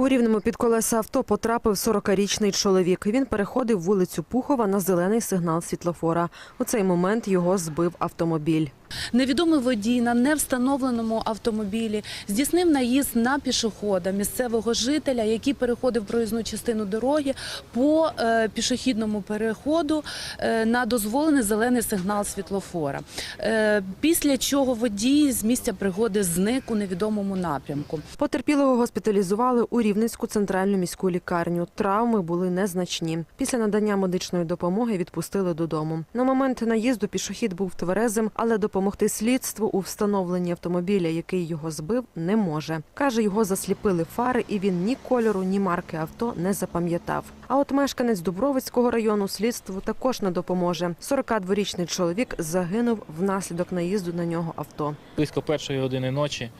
У рівному під колеса авто потрапив 40-річний чоловік. Він переходив вулицю Пухова на зелений сигнал світлофора. У цей момент його збив автомобіль. Невідомий водій на невстановленому автомобілі здійснив наїзд на пішохода місцевого жителя, який переходив проїзну частину дороги по е, пішохідному переходу е, на дозволений зелений сигнал світлофора. Е, після чого водій з місця пригоди зник у невідомому напрямку. Потерпілого госпіталізували у Рівненську центральну міську лікарню. Травми були незначні. Після надання медичної допомоги відпустили додому. На момент наїзду пішохід був тверезим, але допомогти слідству у встановленні автомобіля, який його збив, не може. Каже, його засліпили фари, і він ні кольору, ні марки авто не запам'ятав. А от мешканець Дубровицького району слідству також не допоможе. 42-річний чоловік загинув внаслідок наїзду на нього авто. Близько першої години ночі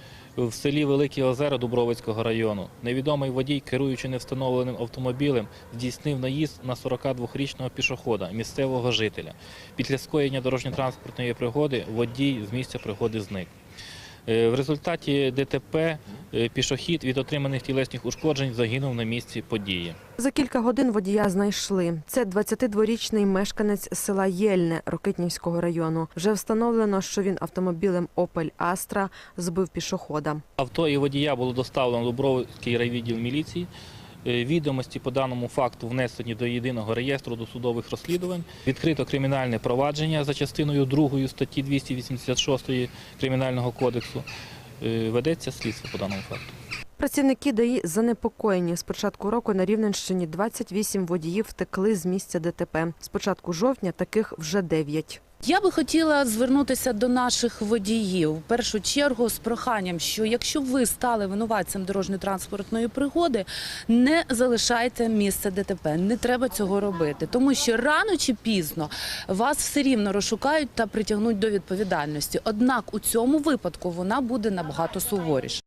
в селі Великі Озера Дубровицького району невідомий водій, керуючи невстановленим автомобілем, здійснив наїзд на 42-річного пішохода, місцевого жителя. Після скоєння дорожньо-транспортної пригоди водій з місця пригоди зник. Е, В результаті ДТП пішохід від отриманих тілесних ушкоджень загинув на місці події. За кілька годин водія знайшли. Це 22-річний мешканець села Єльне Рокитнівського району. Вже встановлено, що він автомобілем Opel Astra збив пішохода. Авто і водія було доставлено в Дубровський райвідділ міліції. Е, Відомості по даному факту внесені до єдиного реєстру досудових розслідувань. Відкрито кримінальне провадження за частиною 2 статті 286 Кримінального кодексу. Е, Ведеться слідство по даному факту. Працівники ДАІ занепокоєні. З початку року на Рівненщині 28 водіїв втекли з місця ДТП. З початку жовтня таких вже 9. Я би хотіла звернутися до наших водіїв в першу чергу з проханням, що якщо ви стали винуватцем дорожньо-транспортної пригоди, не залишайте місце ДТП. Не треба цього робити, тому що рано чи пізно вас все рівно розшукають та притягнуть до відповідальності. Однак у цьому випадку вона буде набагато суворіша.